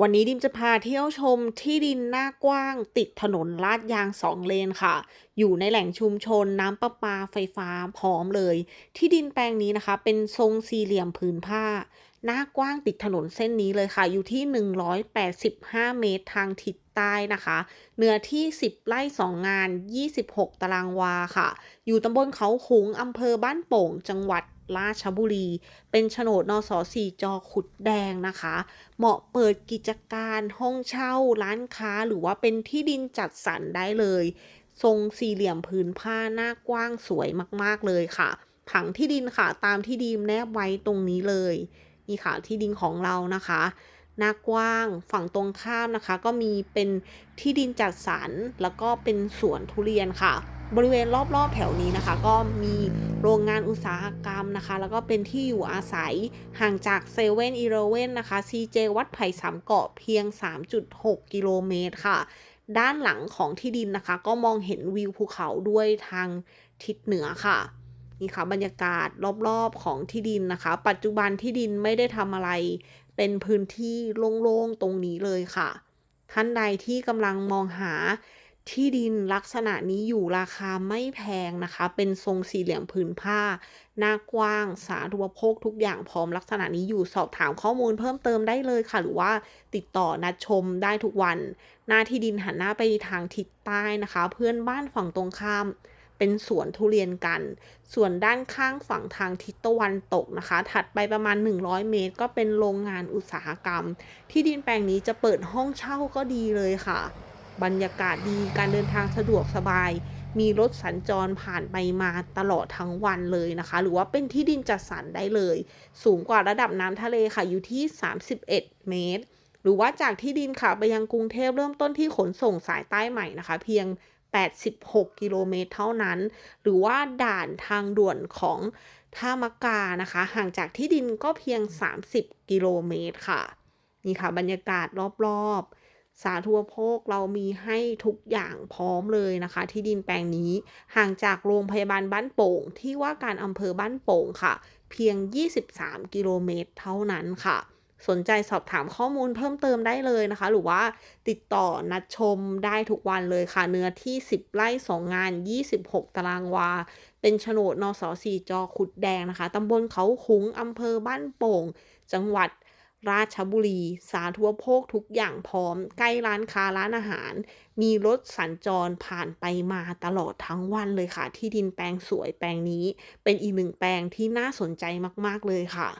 วันนี้ดิมจะพาเที่ยวชมที่ดินหน้ากว้าง ติดถนนลาดยางสองเลนค่ะ อยู่ในแหล่งชุมชนน้ำประปาไฟฟ้าพร้อมเลย ที่ดินแปลงนี้นะคะ เป็นทรงสี่เหลี่ยมผืนผ้า หน้ากว้างติดถนนเส้นนี้เลยค่ะ อยู่ที่ 185 เมตรทางทิศใต้นะคะ เนื้อที่ 10 ไร่ 2 งาน 26 ตารางวาค่ะ อยู่ตำบลเขาขุงอำเภอบ้านโป่งจังหวัด ราชบุรี เป็นโฉนดนสสี่จอขุดแดงนะคะ เหมาะเปิดกิจการห้องเช่าร้านค้าหรือว่าเป็นที่ดินจัดสรรได้เลย ทรงสี่เหลี่ยมผืนผ้าหน้ากว้างสวยมากๆเลยค่ะ ผังที่ดินค่ะตามที่ดีมแนบไว้ตรงนี้เลย นี่ค่ะที่ดินของเรานะคะหน้ากว้างฝั่งตรงข้ามนะคะ ก็มีเป็นที่ดินจัดสรรแล้วก็เป็นสวนทุเรียนค่ะ บริเวณรอบๆแถวนี้นะคะ ก็มีโรงงานอุตสาหกรรมนะคะ แล้วก็เป็นที่อยู่อาศัยห่างจากเซเว่นอีเลเว่นนะคะ CJ วัดไผ่สามเกาะเพียง 3.6 กิโลเมตรค่ะ ด้านหลังของที่ดินนะคะ ก็มองเห็นวิวภูเขาด้วยทางทิศเหนือค่ะนี่ค่ะบรรยากาศรอบๆของที่ดินนะคะ ปัจจุบันที่ดินไม่ได้ทำอะไร เป็นพื้นที่โล่งๆตรงนี้เลยค่ะ ท่านใดที่กำลังมองหา ที่ดินลักษณะนี้อยู่ราคาไม่แพงนะคะ เป็นทรงสี่เหลี่ยมผืนผ้า หน้ากว้าง สาธารณูปโภคทุกอย่างพร้อมลักษณะนี้อยู่สอบถามข้อมูลเพิ่มเติมได้เลยค่ะ หรือว่าติดต่อนัดชมได้ทุกวัน หน้าที่ดินหันหน้าไปทางทิศใต้นะคะ เพื่อนบ้านฝั่งตรงข้ามเป็นสวนทุเรียนกัน ส่วนด้านข้างฝั่งทางทิศตะวันตกนะคะ ถัดไปประมาณ 100 เมตร ก็เป็นโรงงานอุตสาหกรรม ที่ดินแปลงนี้จะเปิดห้องเช่าก็ดีเลยค่ะ บรรยากาศดีการเดินทางสะดวกสบาย มีรถสัญจรผ่านไปมาตลอดทั้งวันเลยนะคะ หรือว่าเป็นที่ดินจัดสรรได้เลย สูงกว่าระดับน้ำทะเลค่ะอยู่ที่ 31 เมตร หรือว่าจากที่ดินค่ะไปยังกรุงเทพเริ่มต้นที่ขนส่งสายใต้ใหม่นะคะ เพียง 86 กิโลเมตรเท่านั้น หรือว่าด่านทางด่วนของท่ามะกานะคะ ห่างจากที่ดินก็เพียง 30 กิโลเมตรค่ะ นี่ค่ะบรรยากาศรอบๆ สาธารณูปโภคเรามีให้ทุกอย่างพร้อมเลยนะคะ ที่ดินแปลงนี้ห่างจากโรงพยาบาลบ้านโป่ง ที่ว่าการอำเภอบ้านโป่งค่ะ เพียง 23 กิโลเมตรเท่านั้นค่ะ สนใจสอบถามข้อมูลเพิ่มเติมได้เลยนะคะ หรือว่าติดต่อนัดชมได้ทุกวันเลยค่ะ เนื้อที่ 10 ไร่ 2 งาน 26 ตารางวา เป็นโฉนดนสสีจอขุดแดงนะคะตำบลเขาคุงอำเภอบ้านโป่ง จังหวัด ราชบุรี สาธารณูปโภคทุกอย่างพร้อม ใกล้ร้านค้าร้านอาหาร มีรถสัญจรผ่านไปมาตลอดทั้งวันเลยค่ะ ที่ดินแปลงสวยแปลงนี้ เป็นอีกหนึ่งแปลงที่น่าสนใจมาก ๆ เลยค่ะ